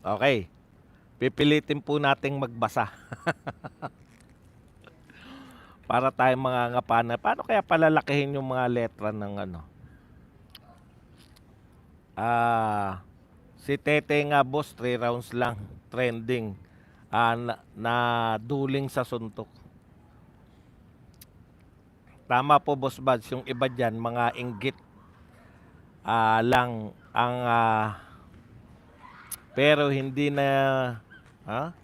Okay. Pipilitin po nating magbasa. Para tayo mga ngapana. Paano kaya palalakihin yung mga letra ng ano? Ah, si Tete nga boss, 3 rounds lang. Trending. Ah, na, na duling sa suntok. Tama po boss Buds, yung iba dyan, mga inggit ah, lang ang ah, pero hindi na ha,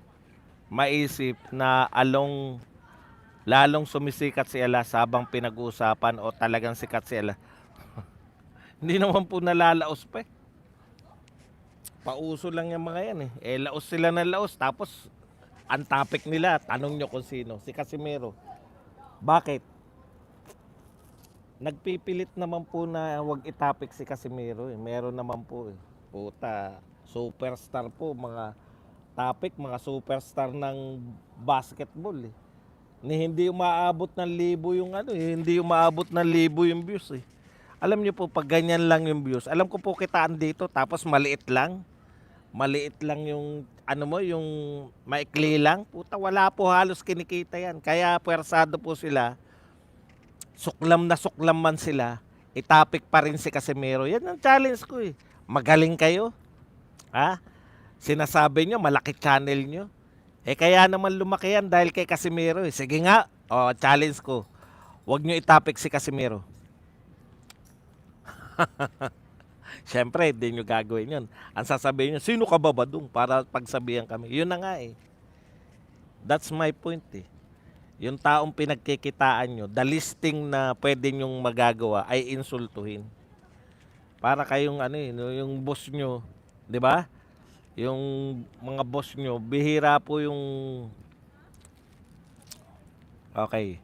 maisip na along lalong sumisikat si Ella habang pinag-uusapan o talagang sikat si Ella. hindi naman po nalalaos pa eh. Pauso lang yung mga yan eh. Eh, laos sila ng laos. Tapos, ang topic nila, tanong nyo kung sino. Si Casimiro. Bakit? Nagpipilit naman po na wag itapik si Casimiro eh. Meron naman po eh. Puta, superstar po mga topic, mga superstar ng basketball eh. Ni hindi umaabot ng libo yung ano eh, hindi umaabot ng libo yung views eh. Alam niyo po pag ganyan lang yung views, alam ko po kitaan dito tapos maliit lang. Maliit lang yung ano mo, yung maikli lang. Puta, wala po halos kinikita yan. Kaya pwersado po sila suklam na suklam man sila, itapik pa rin si Casimiro. Yan ang challenge ko eh. Magaling kayo. Ha? Sinasabi nyo, malaki channel nyo. Eh kaya naman lumaki yan dahil kay Casimiro eh. Sige nga, oh, challenge ko. Huwag nyo itapik si Casimiro. Siyempre, hindi nyo gagawin yun. Ang sasabihin nyo, sino ka ba badung para pagsabihan kami? Yun na nga eh. That's my point eh yung taong pinagkikitaan nyo, the listing na pwede nyong magagawa ay insultuhin. Para kayong ano eh, yung boss nyo, di ba? Yung mga boss nyo, bihira po yung... Okay.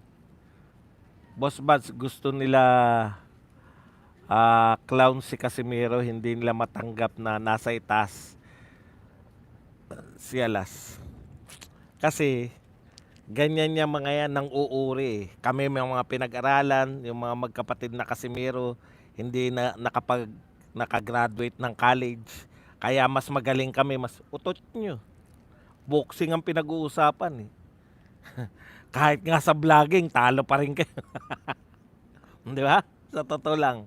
Boss Buds, gusto nila ah clown si Casimiro, hindi nila matanggap na nasa itaas si Alas. Kasi ganyan niya mga yan ng uuri. Kami may mga pinag-aralan, yung mga magkapatid na Casimiro, hindi na nakapag nakagraduate ng college. Kaya mas magaling kami, mas utot nyo. Boxing ang pinag-uusapan eh. Kahit nga sa vlogging, talo pa rin kayo. Di ba? Sa totoo lang.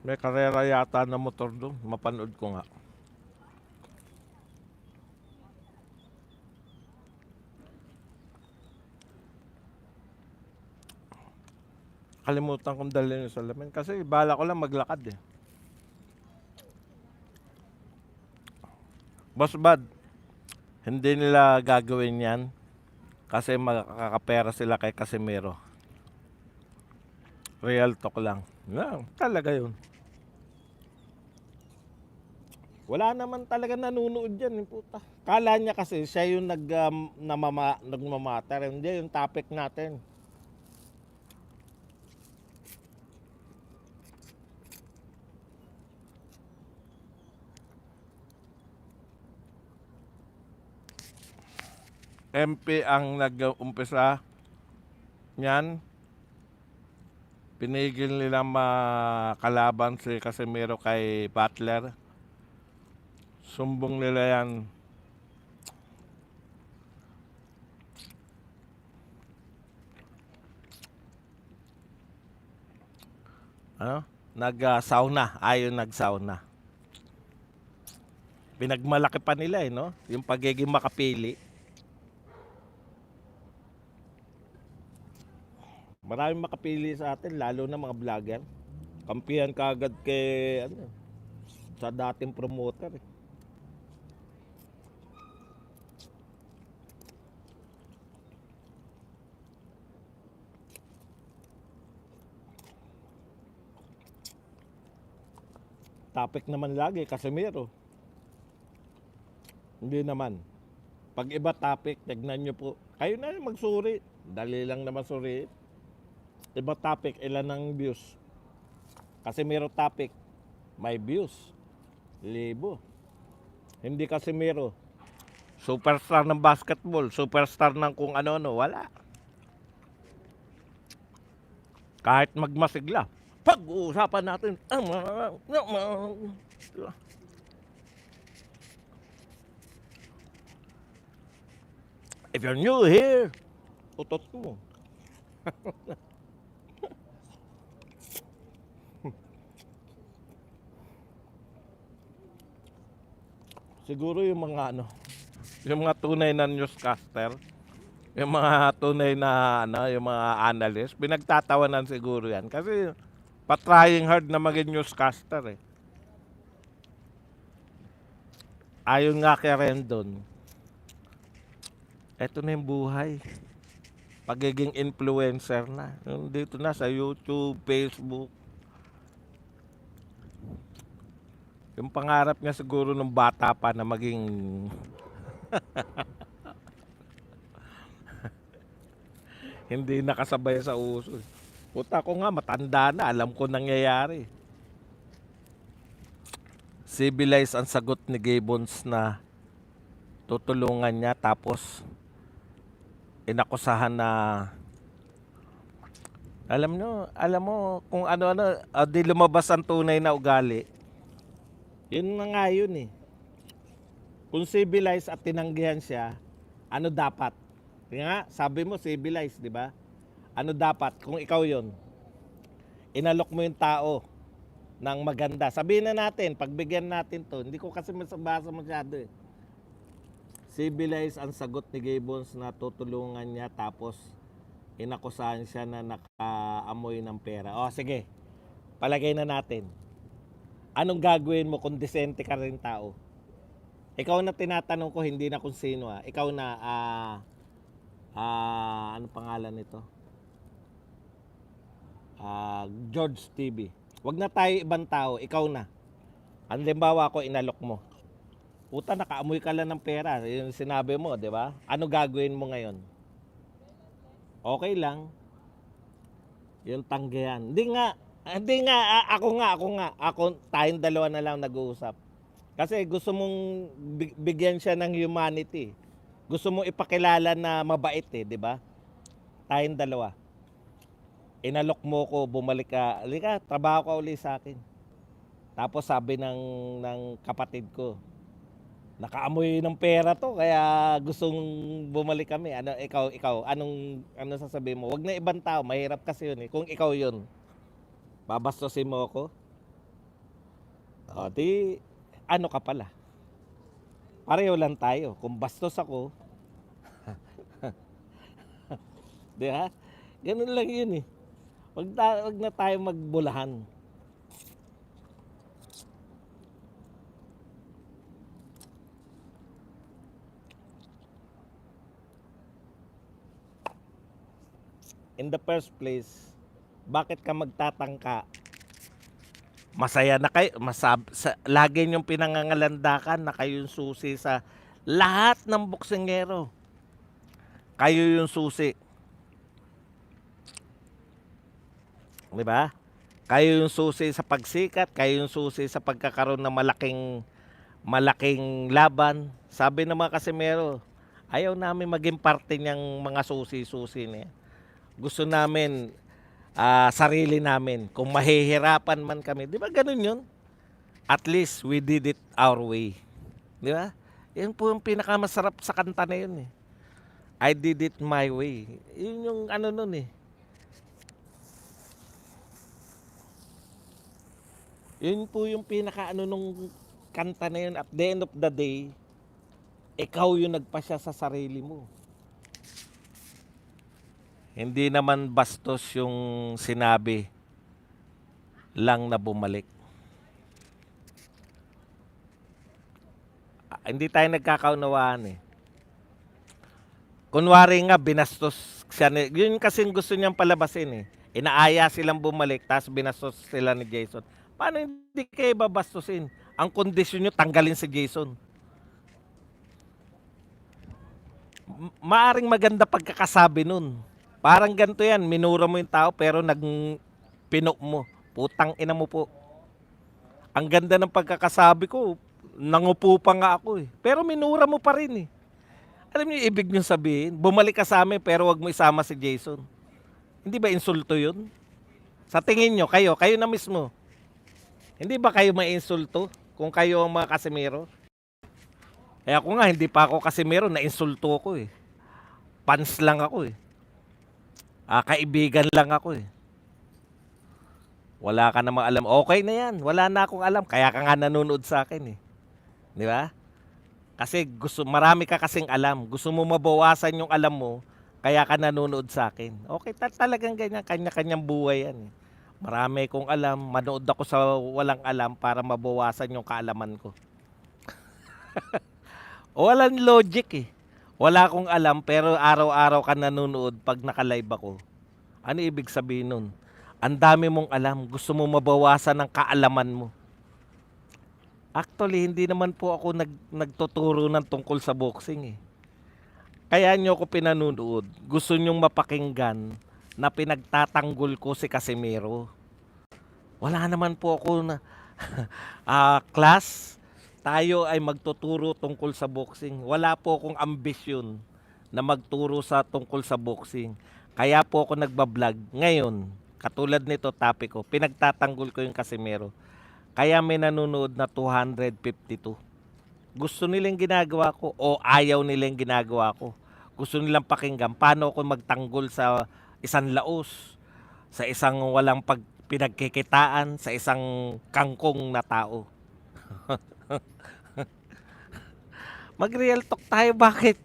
May karera yata na motor doon. Mapanood ko nga. Kalimutan kong dalhin yung salamin. Kasi bala ko lang maglakad eh. Boss Bad, hindi nila gagawin yan kasi makakapera sila kay Casimiro. Real talk lang. Yeah, talaga yun. Wala naman talaga nanunood dyan, eh, puta. Kala niya kasi siya yung nag, um, namama, nagmamatter. Hindi, yung topic natin. MP ang nag-umpisa niyan. Pinigil nila makalaban si Casemiro kay Butler. Sumbong nila yan. Ano? Nag-sauna. Ayon nag-sauna. Pinagmalaki pa nila eh, no? Yung pagiging makapili. Maraming makapili sa atin, lalo na mga vlogger. Kampihan kagad kay ano, sa dating promoter. Eh. Topic naman lagi, Casemiro. Hindi naman. Pag iba topic, tignan nyo po. Kayo na magsuri. Dali lang naman suri. Iba topic, ilan ang views. Kasi meron topic, may views. Libo. Hindi kasi meron. Superstar ng basketball, superstar ng kung ano-ano, wala. Kahit magmasigla, pag-uusapan natin ang mga... If you're new here, utot mo. Siguro yung mga ano, yung mga tunay na newscaster, yung mga tunay na ano, yung mga analyst, pinagtatawanan siguro yan. Kasi patrying hard na maging newscaster eh. Ayon nga kay Rendon, eto na yung buhay. Pagiging influencer na. Dito na sa YouTube, Facebook. Yung pangarap niya siguro nung bata pa na maging hindi nakasabay sa uso. Puta ko nga, matanda na. Alam ko nangyayari. Civilize ang sagot ni Gibbons na tutulungan niya tapos inakusahan na alam nyo, alam mo kung ano-ano, ah, di lumabas ang tunay na ugali. Yun na nga yun eh. Kung civilized at tinanggihan siya, ano dapat? Kaya nga, sabi mo civilized, di ba? Ano dapat kung ikaw yon? Inalok mo yung tao ng maganda. Sabihin na natin, pagbigyan natin to, hindi ko kasi masabasa masyado eh. Civilized ang sagot ni Gibbons na tutulungan niya tapos inakusahan siya na nakaamoy ng pera. O sige, palagay na natin. Anong gagawin mo kung disente ka rin tao? Ikaw na tinatanong ko, hindi na kung sino ah. Ikaw na, ah, ah, ano pangalan nito? Ah, George TV. Wag na tayo ibang tao, ikaw na. Halimbawa ako, inalok mo. Puta, nakaamoy ka lang ng pera. Yung sinabi mo, di ba? Ano gagawin mo ngayon? Okay lang. Yung tanggihan. Hindi nga. Hindi nga. Ako nga, ako nga. Ako, tayong dalawa na lang nag-uusap. Kasi gusto mong bi- bigyan siya ng humanity. Gusto mong ipakilala na mabait eh, di ba? Tayong dalawa. Inalok mo ko, bumalik ka. Halika, trabaho ka uli sa akin. Tapos sabi ng, ng kapatid ko, nakaamoy ng pera to kaya gustong bumalik kami. Ano ikaw ikaw anong ano sasabihin mo? Wag na ibang tao, mahirap kasi yun eh. Kung ikaw yun, babastosin mo ako. O di ano ka pala? Pareho lang tayo. Kung bastos ako, di ba? Ganun lang yun eh. Wag, ta- wag na tayo magbulahan. in the first place, bakit ka magtatangka? Masaya na kayo, masab, sa, lagi niyong pinangangalandakan na kayo yung susi sa lahat ng boksingero. Kayo yung susi. Di ba? Kayo yung susi sa pagsikat, kayo yung susi sa pagkakaroon ng malaking malaking laban. Sabi ng mga Casimero, ayaw namin maging parte niyang mga susi-susi niya gusto namin ah, sarili namin. Kung mahihirapan man kami, di ba ganun yun? At least we did it our way. Di ba? Yan po yung pinakamasarap sa kanta na yun eh. I did it my way. Yun yung ano nun eh. Yun po yung pinaka ano nung kanta na yun. At the end of the day, ikaw yung nagpasya sa sarili mo. Hindi naman bastos yung sinabi lang na bumalik. Ah, hindi tayo nagkakaunawaan eh. Kunwari nga, binastos siya. Yun kasi gusto niyang palabasin eh. Inaaya silang bumalik, tapos binastos sila ni Jason. Paano hindi kayo babastusin? Ang kondisyon nyo, tanggalin si Jason. Maaring maganda pagkakasabi nun. Parang ganito yan, minura mo yung tao pero nag pinok mo. Putang ina mo po. Ang ganda ng pagkakasabi ko, nangupo pa nga ako eh. Pero minura mo pa rin eh. Alam niyo ibig niyo sabihin? Bumalik ka sa amin pero wag mo isama si Jason. Hindi ba insulto yun? Sa tingin nyo, kayo, kayo na mismo. Hindi ba kayo may insulto kung kayo ang mga kasimero? Eh ako nga, hindi pa ako kasimero, na-insulto ako eh. Pans lang ako eh. Ah, kaibigan lang ako eh. Wala ka namang alam. Okay na yan. Wala na akong alam. Kaya ka nga nanonood sa akin eh. Di ba? Kasi gusto, marami ka kasing alam. Gusto mo mabawasan yung alam mo, kaya ka nanonood sa akin. Okay, ta- talagang ganyan. Kanya-kanyang buhay yan eh. Marami kong alam. Manood ako sa walang alam para mabawasan yung kaalaman ko. Walang logic eh. Wala akong alam pero araw-araw ka nanonood pag naka-live ako. Ano ibig sabihin nun? Ang dami mong alam. Gusto mo mabawasan ng kaalaman mo. Actually, hindi naman po ako nag, nagtuturo ng tungkol sa boxing eh. Kaya nyo ako pinanunood. Gusto nyong mapakinggan na pinagtatanggol ko si Casimiro. Wala naman po ako na ah, class. Tayo ay magtuturo tungkol sa boxing. Wala po akong ambisyon na magturo sa tungkol sa boxing. Kaya po ako nagbablog ngayon. Katulad nito topic ko, pinagtatanggol ko yung Casimiro. Kaya may nanonood na 252. Gusto nilang ginagawa ko o ayaw nilang ginagawa ko. Gusto nilang pakinggan paano ako magtanggol sa isang laos, sa isang walang pag pinagkikitaan, sa isang kangkong na tao. Mag-real talk tayo, bakit?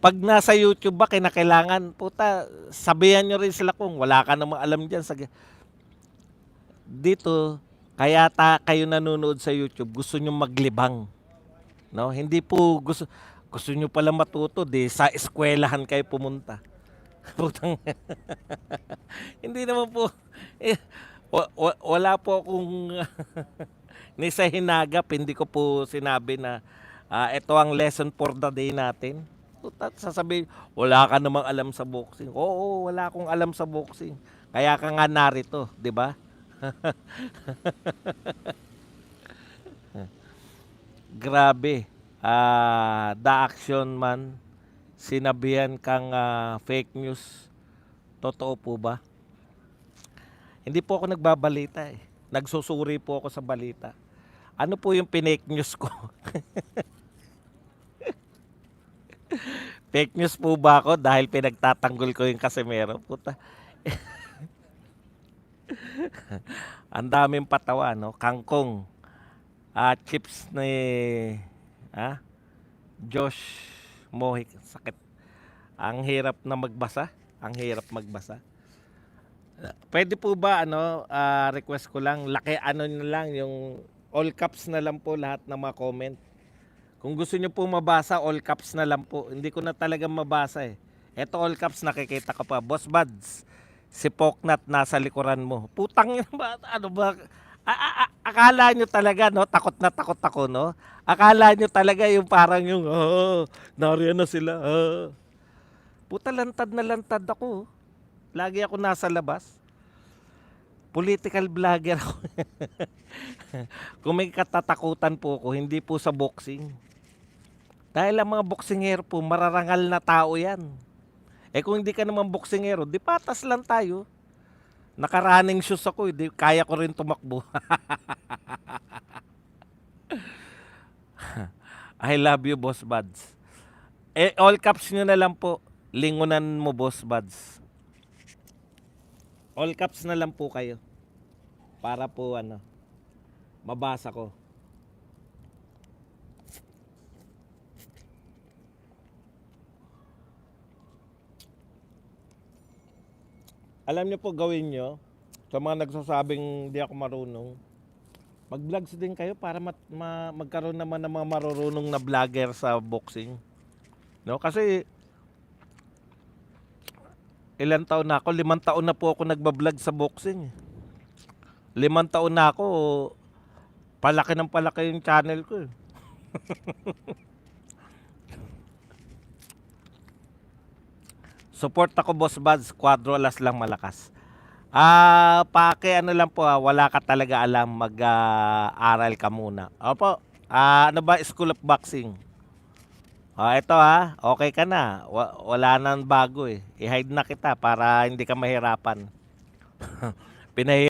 Pag nasa YouTube ba, kinakailangan, puta, sabihan nyo rin sila kung wala ka namang alam dyan. Sa... Dito, kaya ta kayo nanonood sa YouTube, gusto nyo maglibang. No? Hindi po gusto gusto nyo pala matuto, di sa eskwelahan kayo pumunta. Putang. Hindi naman po eh, wa- wa- wala po akong ni sa hinagap, hindi ko po sinabi na ah, ito ang lesson for the day natin. Puta, sasabihin, wala ka namang alam sa boxing. Oo, wala akong alam sa boxing. Kaya ka nga narito, di ba? Grabe. Ah, the action man. Sinabihan kang ah, fake news. Totoo po ba? Hindi po ako nagbabalita eh. Nagsusuri po ako sa balita. Ano po yung pinake news ko? fake news po ba ako dahil pinagtatanggol ko yung Casimero? Puta. Ang daming patawa, no? Kangkong. Ah, chips ni ah, Josh Mohik. Sakit. Ang hirap na magbasa. Ang hirap magbasa. Pwede po ba ano, ah, request ko lang, laki ano na lang yung all caps na lang po lahat ng mga comment. Kung gusto niyo po mabasa, all caps na lang po. Hindi ko na talaga mabasa eh. Ito all caps nakikita ko pa. Boss Buds, si Poknat nasa likuran mo. Putang ina ba? Ano ba? A- a- a- akala nyo talaga, no? Takot na takot ako, no? Akala nyo talaga yung parang yung, oh, nariyan na sila. ah." Puta, lantad na lantad ako. Lagi ako nasa labas. Political vlogger ako. Kung may katatakutan po ako, hindi po sa boxing. Dahil ang mga boksingero po, mararangal na tao yan. Eh kung hindi ka naman boksingero, di patas lang tayo. Naka-running shoes ako, eh, di kaya ko rin tumakbo. I love you, Boss Buds. Eh, all caps nyo na lang po. Lingunan mo, Boss Buds. All caps na lang po kayo. Para po ano, mabasa ko. Alam niyo po gawin nyo, sa mga nagsasabing di ako marunong, mag-vlogs din kayo para mat- ma- magkaroon naman ng mga marurunong na vlogger sa boxing. No? Kasi ilan taon na ako? Limang taon na po ako nagbablog sa boxing. Limang taon na ako, palaki ng palaki yung channel ko. Support ako Boss Buds, Quadro alas lang malakas. Ah, pake ano lang po, ah, wala ka talaga alam mag-aral ka muna. Opo. Ah, ano ba School of Boxing? Ah, ito ha, okay ka na. Wa- wala nang bago eh. I-hide na kita para hindi ka mahirapan. Pinahi